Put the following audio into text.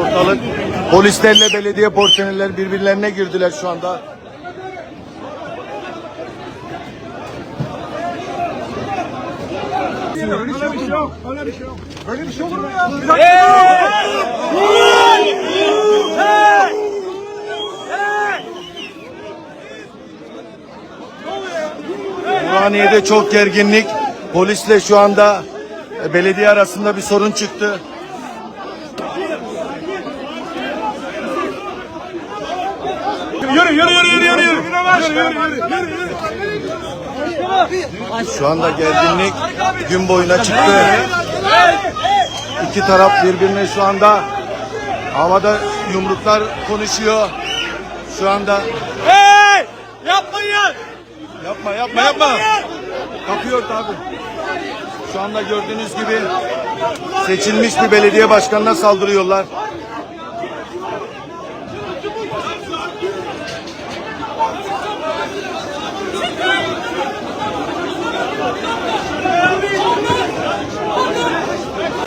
başladı. Polislerle belediye personeller birbirlerine girdiler şu anda. Öyle bir şey yok. Öyle bir şey yok. Böyle bir şey olur mu ya? Burhaniye'de çok gerginlik. Polisle şu anda belediye arasında bir sorun çıktı. Yürü yürü yürü yürü yürü. Yürü yürü yürü. Yürü yürü. Şu anda gerginlik gün boyuna çıktı. İki taraf birbirine şu anda havada yumruklar konuşuyor. Şu anda Hey! Yapmayın! yapma yapma yapma. Kapıyor tabi. Şu anda gördüğünüz gibi seçilmiş bir belediye başkanına saldırıyorlar.